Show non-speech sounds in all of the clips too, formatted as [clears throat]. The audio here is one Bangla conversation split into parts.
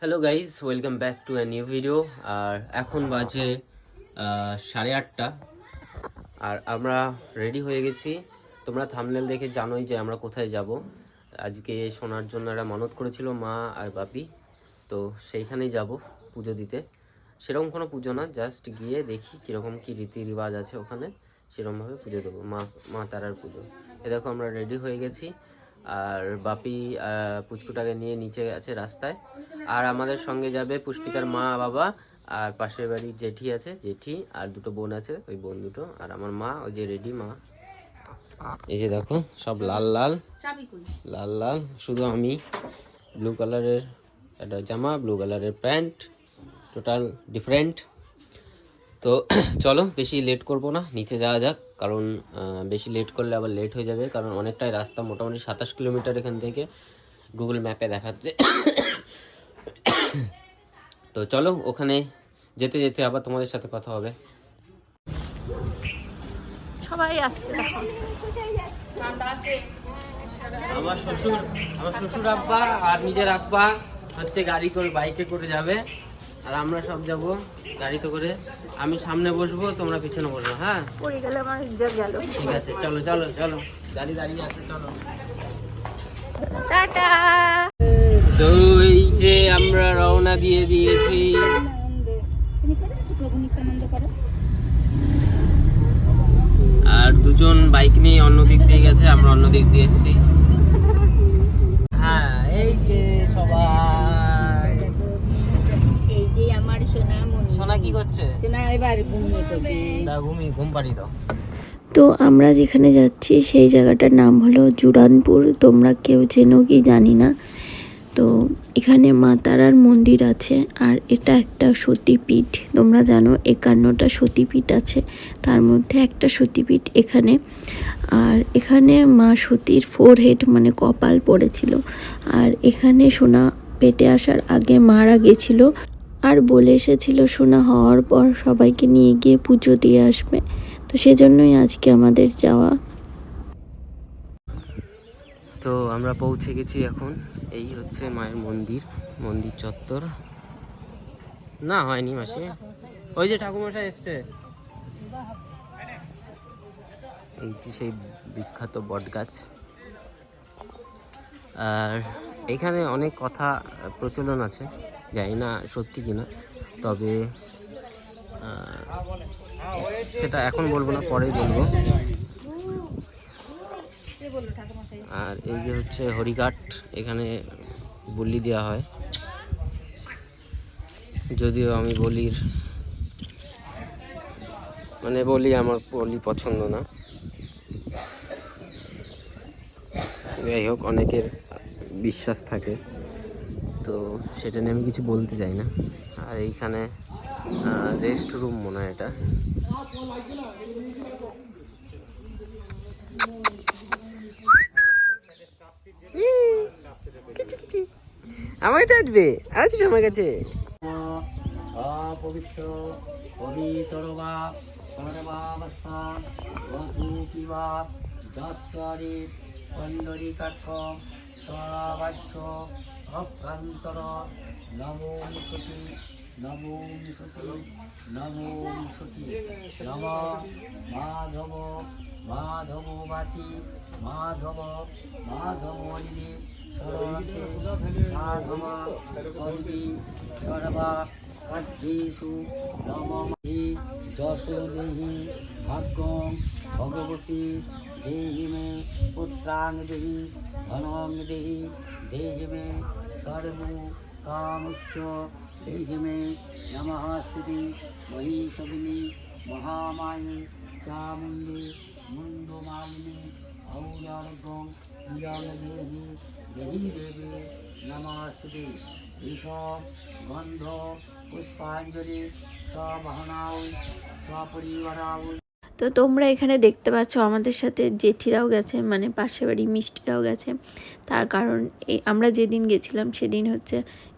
Hello guys welcome back to a new video আর এখন বাজে সাড়ে আটটা। আর আমরা রেডি হয়ে গেছি। তোমরা থামনেল দেখে জানোই যে আমরা কোথায় যাব। আজকে শোনার জন্য একটা মানত করেছিল মা আর বাপি। তো সেইখানেই যাব পুজো দিতে। সেরকম কোনো পুজো না জাস্ট গিয়ে দেখি কীরকম কী রীতি রিবাজ আছে ওখানে। সেরকমভাবে পুজো দেবো, মা মা তারার পুজো। এ দেখো, আমরা রেডি হয়ে গেছি। আর বাপি পুচকুটাকে নিয়ে নিচে আছে রাস্তায়। আর আমাদের সঙ্গে যাবে পুষ্পিকার মা বাবা আর পাশের বাড়ির জেঠি আছে জেঠি আর দুটো বোন আছে ওই বোন দুটো। আর আমার মা ওই যে রেডি মা। এই যে দেখো সব লাল লাল। লাল লাল শুধু আমি। ব্লু কালারের একটা জামা ব্লু কালারের প্যান্ট টোটাল ডিফারেন্ট। তো [clears throat] চলো বেশি লেট করব না নিচে যাওয়া যাক। কারণ বেশি লেট করলে আবার লেট হয়ে যাবে। কারণ অনেকটাই রাস্তা মোটামুটি সাতাশ কিলোমিটার এখান থেকে গুগল ম্যাপে দেখাচ্ছে। তো চলো ওখানে যেতে যেতে আবার তোমাদের সাথে কথা হবে। সবাই আসছে আমার শ্বশুর আমার শ্বশুর আব্বা আর নিজের আব্বা হচ্ছে গাড়ি করে বাইকে করে যাবে। আর আমরা সব যাব গাড়িতে করে। আমি সামনে বসবো তোমরা পিছনে বসবো হ্যাঁ? পড়ে গেলে আমার গেল। ঠিক আছে চলো চলো চলো। গাড়ি দাঁড়িয়ে আছে চলো। টাটা। তো এই যে আমরা রওনা দিয়ে দিয়েছি। আর দুজন বাইক নিয়ে অন্য দিক দিয়ে গেছে আমরা অন্য দিক দিয়ে এসেছি। তো আমরা যেখানে যাচ্ছি সেই জায়গাটার নাম হলো জুরানপুর তোমরা কেউ চেনো কি জানি না। তো এখানে মা তারার মন্দির আছে আর এটা একটা সতীপীঠ। তোমরা জানো একান্নটা সতীপীঠ আছে তার মধ্যে একটা সতীপীঠ এখানে। আর এখানে মা সতীর ফোর হেড মানে কপাল পড়েছিল। আর এখানে সোনা পেটে আসার আগে মারা গেছিল। আর বলে এসেছিল সোনা হওয়ার পর সবাইকে নিয়ে গিয়ে পুজো দিয়ে আসবে। তো সেজন্যই আজকে আমাদের যাওয়া। তো আমরা পৌঁছে গেছি এখন। এই হচ্ছে মায়ের মন্দির মন্দির চত্বর। না, হয়নি মাসি। ওই যে ঠাকুমশাই এসছে। এই যে সেই বিখ্যাত বট গাছ আর এখানে অনেক কথা প্রচলন আছে। জানি না সত্যি কিনা তবে সেটা এখন বলব না পরেই বলব। আর এই যে হচ্ছে হরিঘাট এখানে বলি দেওয়া হয়। যদিও আমি বলির মানে বলি আমার বলি পছন্দ না। যাই হোক অনেকের বিশ্বাস থাকে। তো সেটা নিয়ে আমি কিছু বলতে চাই না। আর এইখানে রেস্ট রুম মনে হয় এটা। আমার কাছে আসবে আসবে আমার কাছে। পবিতর বা সর্বাবস্থা মধু পিবা যশ্বরী পণ্ডরী কাঠ সরাবাচ্য অভ্যন্তর নমো সতী নমো সতী নমো সতী নম মাধব মাধব বাচি, মাধব মাধব সরতে সাধব সর্বী সর্বা কার্যেষু। নমমি যশো দেহি ভাগ্যম ভগবতী দেহি মে পুত্রাং দেহি, ধনং দেহি দেহি মে सर्वकामुश्च मे नमः स्थिति महिषगिनी महामायी, चामुण्डे, मुण्डमालिनी औदार्गं विजालदेहि देही देवी नमस्ते ईश गंध पुष्पांजलि स्वहनाऊ स्वपरिवराऊ তো তোমরা এখানে দেখতে পাচ্ছ আমাদের সাথে জেঠিরাও গেছে মানে পাশের বাড়ি মিষ্টিরাও গেছে। তার কারণ এই আমরা যেদিন গেছিলাম সেদিন হচ্ছে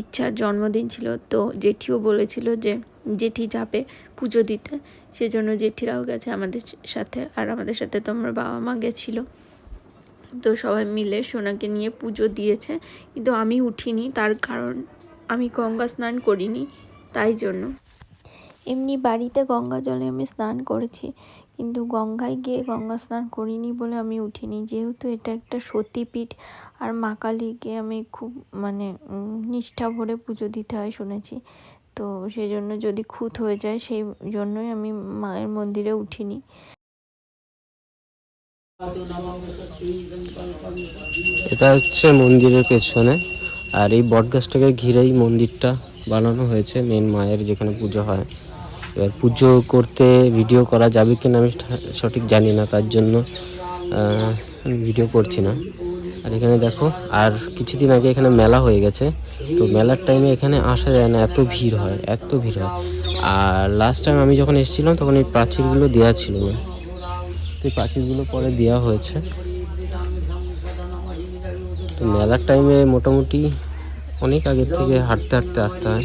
ইচ্ছার জন্মদিন ছিল। তো জেঠিও বলেছিল যে জেঠি যাবে পুজো দিতে, সেজন্য জেঠিরাও গেছে আমাদের সাথে আর আমাদের সাথে তো আমার বাবা মা গেছিল। তো সবাই মিলে সোনাকে নিয়ে পুজো দিয়েছে, কিন্তু আমি উঠিনি। তার কারণ আমি গঙ্গা স্নান করিনি, তাই জন্য। এমনি বাড়িতে গঙ্গা জলে আমি স্নান করেছি। কিন্তু গঙ্গায় গিয়ে গঙ্গা স্নান করিনি বলে আমি উঠিনি। যেহেতু এটা একটা সতীপীঠ আর মা কালীকে আমি খুব মানে নিষ্ঠা ভরে পুজো দিতে হয় শুনেছি। তো সেই জন্য যদি খুঁত হয়ে যায় সেই জন্যই আমি মায়ের মন্দিরে উঠিনি। এটা হচ্ছে মন্দিরের পেছনে। আর এই বটগাছটাকে ঘিরেই মন্দিরটা বানানো হয়েছে মেন মায়ের যেখানে পুজো হয়। এবার পুজো করতে ভিডিও করা যাবে কিনা আমি সঠিক জানি না, তার জন্য ভিডিও করছি না। আর এখানে দেখো, আর কিছুদিন আগে এখানে মেলা হয়ে গেছে, তো মেলার টাইমে এখানে আসা যায় না, এত ভিড় হয়, এত ভিড় হয়। আর লাস্ট টাইম আমি যখন এসেছিলাম, তখন এই প্রাচীরগুলো দেওয়া ছিল না। তো এই প্রাচীরগুলো পরে দেওয়া হয়েছে। তো মেলার টাইমে মোটামুটি অনেক আগের থেকে হাঁটতে হাঁটতে আসতে হয়।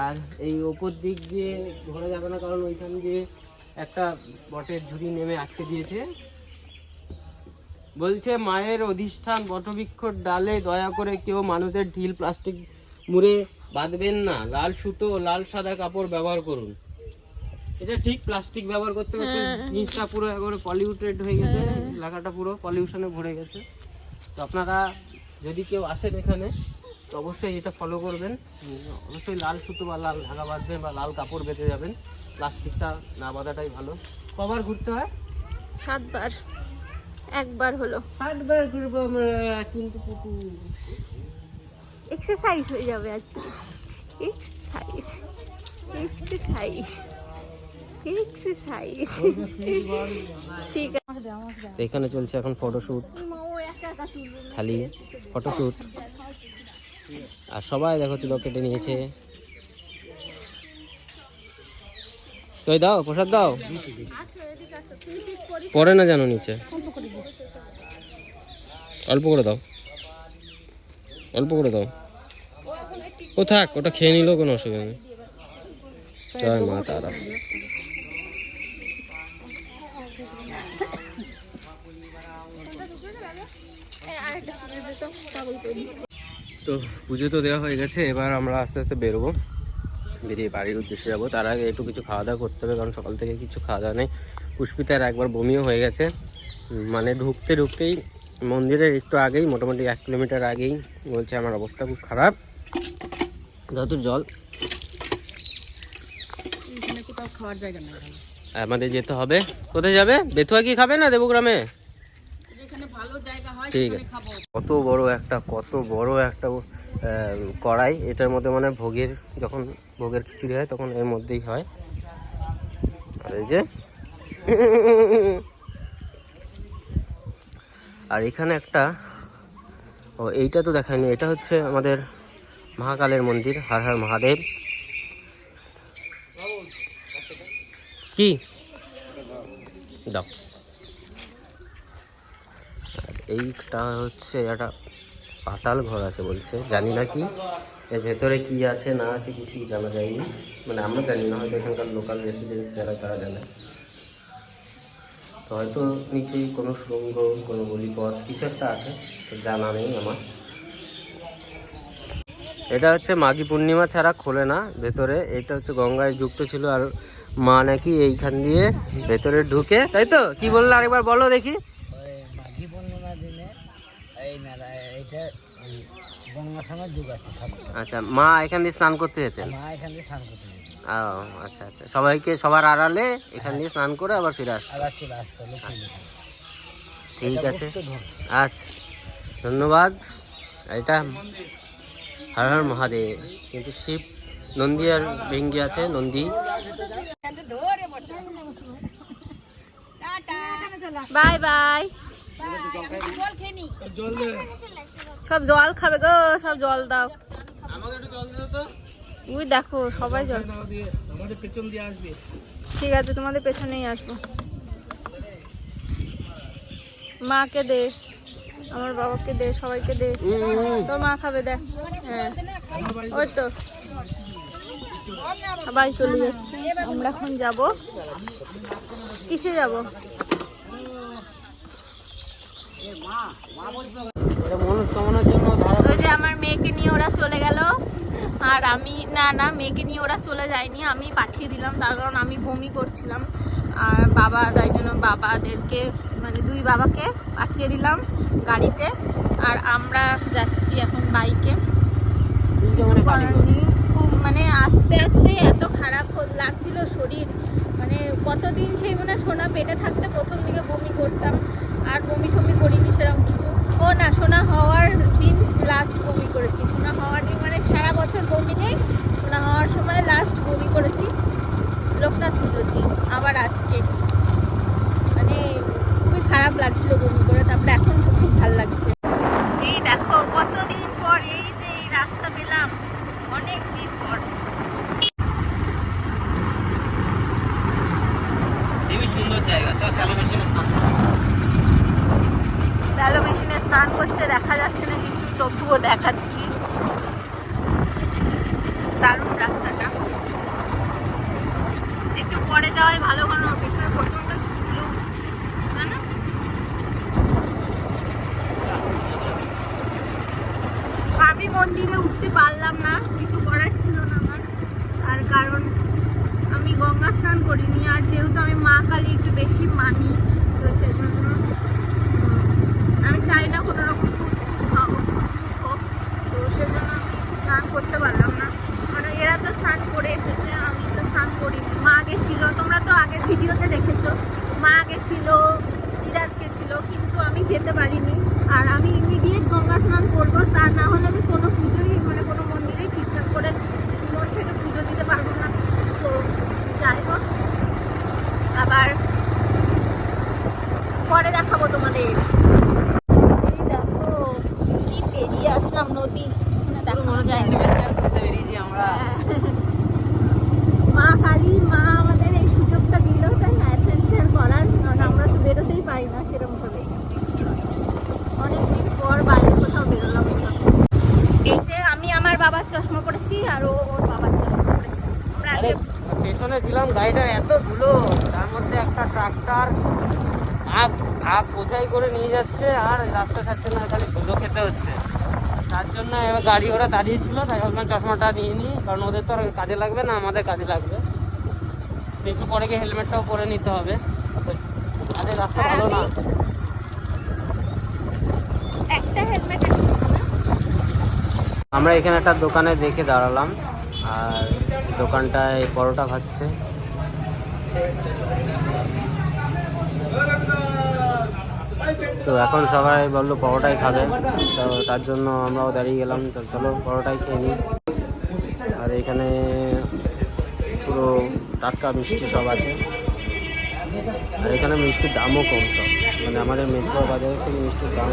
আর এই ওপর দিক দিয়ে ঘোরা যাবে না কারণ ওইখান দিয়ে একটা বটের ঝুড়ি নেমে আটকে দিয়েছে। বলছে মায়ের অধিষ্ঠান বটবৃক্ষর ডালে দয়া করে কেউ মানুষের ঢিল প্লাস্টিক মুড়ে বাঁধবেন না। লাল সুতো লাল সাদা কাপড় ব্যবহার করুন। এটা ঠিক প্লাস্টিক ব্যবহার করতে করতে জিনিসটা পুরো একবারে পলিউটেড হয়ে গেছে এলাকাটা পুরো পলিউশনে ভরে গেছে। তো আপনারা যদি কেউ আসেন এখানে তো অবশ্যই এটা ফলো করবেন। অবশ্যই লাল সুতো বা লাল ধাগা বাঁধবেন বা লাল কাপড় বেঁধে যাবেন। প্লাস্টিকটা না বাঁধাটাই ভালো। কবার ঘুরতে হয়? সাতবার। একবার হলো। সাতবার ঘুরবো আমরা কিন্তু এক্সারসাইজ হয়ে যাবে আজকে। এক্সারসাইজ এক্সারসাইজ এক্সারসাইজ ঠিক আছে। তো এখানে চলছে এখন ফটোশ্যুট খালি ফটোশ্যুট আর সবাই দেখো তিলক কেটে নিয়েছে। তো এই দাও, প্রসাদ দাও। পরে না জানো নিচে? অল্প করে দাও। অল্প করে দাও। ও থাক, ওটা খেয়ে নিলেও কোনো অসুবিধা নেই। জয় মা তারা। তো পুজো তো দেওয়া হয়ে গেছে এবার আমরা আস্তে আস্তে বেরোবো। বেরিয়ে বাড়ির উদ্দেশ্যে যাব। তার আগে একটু কিছু খাওয়া দাওয়া করতে হবে কারণ সকাল থেকে কিছু খাওয়া দাওয়া নেই। পুষ্পিতার একবার বমিও হয়ে গেছে। মানে ঢুকতে ঢুকতেই মন্দিরের একটু আগেই মোটামুটি এক কিলোমিটার আগেই বলছে আমার অবস্থা খুব খারাপ। যত জল আমাদের যেতে হবে। কোথায় যাবে? বেতুয়া কি খাবে না দেবগ্রামে? ঠিক আছে। কত বড় একটা কত বড় একটা কড়াই এটার মধ্যে মানে ভোগের যখন ভোগের খিচুড়ি হয় তখন এর মধ্যেই হয়। আর এই যে আর এখানে একটা ও এইটা তো দেখায়নি এটা হচ্ছে আমাদের মহাকালের মন্দির হর হর মহাদেব। কি? দাও। এইটা হচ্ছে একটা পাতাল ঘর আছে বলছে। জানি না কি। এর ভেতরে কি আছে, না আছে কিছুই জানা যায়নি। মানে আমরা জানি না, হয়তো এখানকার লোকাল রেসিডেন্স যারা, তারা জানে। তো হয়তো নিচেই কোনো সুরঙ্গ কোনো গলিপথ কিছু একটা আছে, তো জানা নেই আমার। এটা হচ্ছে মাঘী পূর্ণিমা ছাড়া খোলে না ভেতরে। এটা হচ্ছে গঙ্গায় যুক্ত ছিল আর মা নাকি এইখান দিয়ে ভেতরে ঢুকে। তাই তো? কি বলল আরেকবার বলো দেখি। এই মেলা এইটা গঙ্গার সঙ্গে যুগ আছে আচ্ছা মা এখান দিয়ে স্নান করতে যেতেন? মা এখান থেকে স্নান করতে যেত ও আচ্ছা আচ্ছা। সবাইকে সবার আড়ালে এখান দিয়ে স্নান করে আবার ফিরে আসতো? আবার আসতো ঠিক আছে। আচ্ছা। ধন্যবাদ। এটা হর হর মহাদেব। কিন্তু শিব নন্দী আর ভেঙ্গি আছে নন্দী। Bye bye. সব জল খাবে গো, সব জল দাও। ওই দেখো, সবাই জল ঠিক আছে, তোমাদের পেছনেই আসব। মাকে দে, আমার বাবাকে দে, সবাইকে দে। তোর মা খাবে, দেখ। হ্যাঁ। ওই তো। সবাই চলে যাচ্ছে। আমরা এখন যাব। কিসে যাব এটা মনস্কামনার জন্য ধারা ওই যে আমার মেয়েকে নিয়ে ওরা চলে গেল। আর আমি, না না, মেয়েকে নিয়ে ওরা চলে যায়নি। আমি পাঠিয়ে দিলাম, তার কারণ আমি বমি করছিলাম। আর বাবা, তাই জন্য বাবাদেরকে মানে দুই বাবাকে পাঠিয়ে দিলাম গাড়িতে। আর আমরা যাচ্ছি এখন বাইকে। কিছু করার নেই। মানে আস্তে আস্তে এত খারাপ লাগছিল শরীর। মানে কতদিন সেই মনে হয় সোনা পেটে থাকতে প্রথম দিকে বমি করতাম, আর বমি টমি করিনি সেরকম কিছু। ও না, সোনা হওয়ার দিন লাস্ট বমি করেছি। সোনা হওয়ার দিন মানে সারা বছর বমি নেই, সোনা হওয়ার সময় লাস্ট বমি করেছি। লোকনাথ পুজোর দিন আবার আজকে। মানে খুবই খারাপ লাগছিল বমি করে তারপরে এখন তো খুব ভালো লাগছে এই দেখো কতদিন পর এই যে এই রাস্তা পেলাম অনেক দিন পর খুবই সুন্দর জায়গা চল স্যালো মেশিনে স্নান করা। স্যালো মেশিনে স্নান করছে দেখা যাচ্ছে না কিছু তবুও দেখাচ্ছি দারুণ রাস্তাটা একটু পরে ভালো ওর পিছনে প্রচণ্ড ধুলো উঠছে, তাই না? আমি মন্দিরে উঠতে পারলাম না, কিছু করার ছিল না আমার। তার কারণ আমি গঙ্গা স্নান করিনি, আর যেহেতু আমি মা কালী একটু বেশি মানি, তো সেজন্য আমি চাই না কোনো রকম খুঁত খুঁত হোক খুঁত খুঁত হোক তো সেজন্য আমি স্নান করতে পারলাম না মানে এরা তো স্নান করে এসেছে আমি তো স্নান করিনি মা গেছিল তোমরা তো আগের ভিডিওতে দেখেছ। মা গেছিল বিরাজ গেছিল কিন্তু আমি যেতে পারিনি। আর আমি ইমিডিয়েট গঙ্গা স্নান করব তা না হলে আমি কোনো পুজোই মানে কোনো মন্দিরে ঠিকঠাক করে মন থেকে পুজো দিতে পারব না। তো যাই হোক আবার পরে দেখাবো তোমাদের। এই দেখো কি পেরিয়ে আসলাম নদী। মানে দেখানো যায় না। মা কালী মা আমাদের এই সুযোগটা দিল তাই অ্যাডভেঞ্চার করার কারণ আমরা তো পাই না সেরকম ভাবে অনেকদিন পর বাইরে কোথাও বেরোলাম। এই যে আমি আমার বাবার চশমা পরেছি আর ও ওর বাবার চশমা পরেছে। আমরা আগে পেছনে ছিলাম গাড়িটার এত ধুলো তার মধ্যে একটা ট্রাক্টর আগ আগ বোঝাই করে নিয়ে যাচ্ছে আর রাস্তা ছাড়ছে না খালি ধুলো খেতে হচ্ছে। তার জন্য এবার গাড়ি ওরা দাঁড়িয়ে ছিল তাই ভাবলাম চশমাটা নিয়ে নিই কারণ ওদের তো আর কাজে লাগবে না আমাদের কাজে লাগবে। একটু পরে গিয়ে হেলমেটটাও পরে নিতে হবে। রাস্তা ভালো না। আমরা এখানে একটা দোকানে দেখে দাঁড়ালাম আর দোকানটায় পরোটা খাচ্ছে। তো এখন সবাই বলল পরোটাই খাবে তো তার জন্য আমরাও দাঁড়িয়ে গেলাম। তো চলো পরোটাই খেয়ে নিই। আর এখানে পুরো টাটকা মিষ্টি সব আছে। আর এখানে মিষ্টির দামও কম সব। মানে আমাদের মেট্রো বাজারের থেকে মিষ্টির দাম